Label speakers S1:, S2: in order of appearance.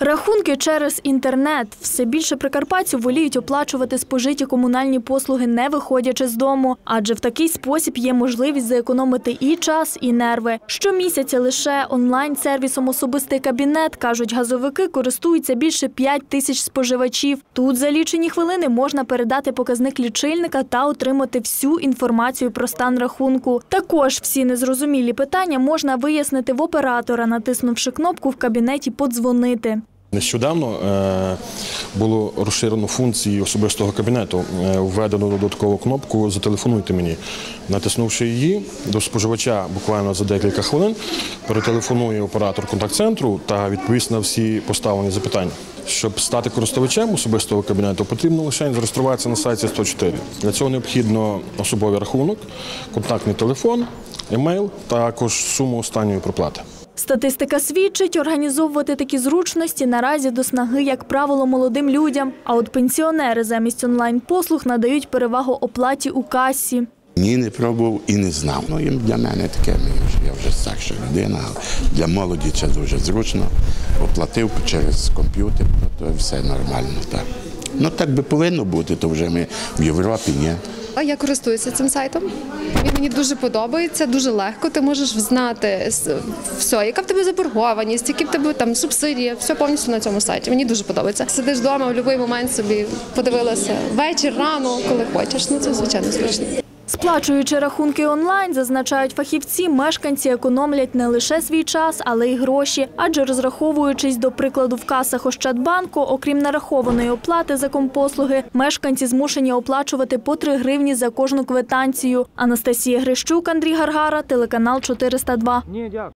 S1: Рахунки через інтернет. Все більше прикарпатців воліють оплачувати спожиті комунальні послуги, не виходячи з дому, адже в такий спосіб є можливість зекономити і час, і нерви. Щомісяця лише онлайн-сервісом особистий кабінет, кажуть газовики, користуються більше 5 тисяч споживачів. Тут за лічені хвилини можна передати показник лічильника та отримати всю інформацію про стан рахунку. Також всі незрозумілі питання можна вияснити в оператора, натиснувши кнопку в кабінеті Подзвонити.
S2: Нещодавно е, було розширено функції особистого кабінету. Е, Введено додаткову кнопку Зателефонуйте мені. Натиснувши її до споживача буквально за декілька хвилин, перетелефонує оператор контакт-центру та відповість на всі поставлені запитання. Щоб стати користувачем особистого кабінету, потрібно лише зареєструватися на сайті 104. Для цього необхідно особовий рахунок, контактний телефон, емейл, також суму останньої проплати.
S1: Статистика свідчить, організовувати такі зручності наразі до снаги, як правило, молодим людям. А от пенсіонери замість онлайн-послуг надають перевагу оплаті у касі.
S3: Ні, не пробував і не знав. Ну, і для мене таке, ми вже- я вже старша людина, але для молоді це дуже зручно. Оплатив через комп'ютер, то все нормально. Так. Ну так би повинно бути, то вже ми в Європі ні.
S4: Я користуюся цим сайтом. Він мені дуже подобається, дуже легко. Ти можеш знати все, яка в тебе заборгованість, які в тебе там субсидії, все повністю на цьому сайті. Мені дуже подобається. Сидиш вдома в будь-який момент собі подивилася вечір, рано, коли хочеш. Ну це звичайно зручно.
S1: Сплачуючи рахунки онлайн, зазначають фахівці, мешканці економлять не лише свій час, але й гроші. Адже розраховуючись до прикладу в касах Ощадбанку, окрім нарахованої оплати за компослуги, мешканці змушені оплачувати по 3 гривні за кожну квитанцію. Анастасія Грищук, Андрій Гаргара, телеканал 402.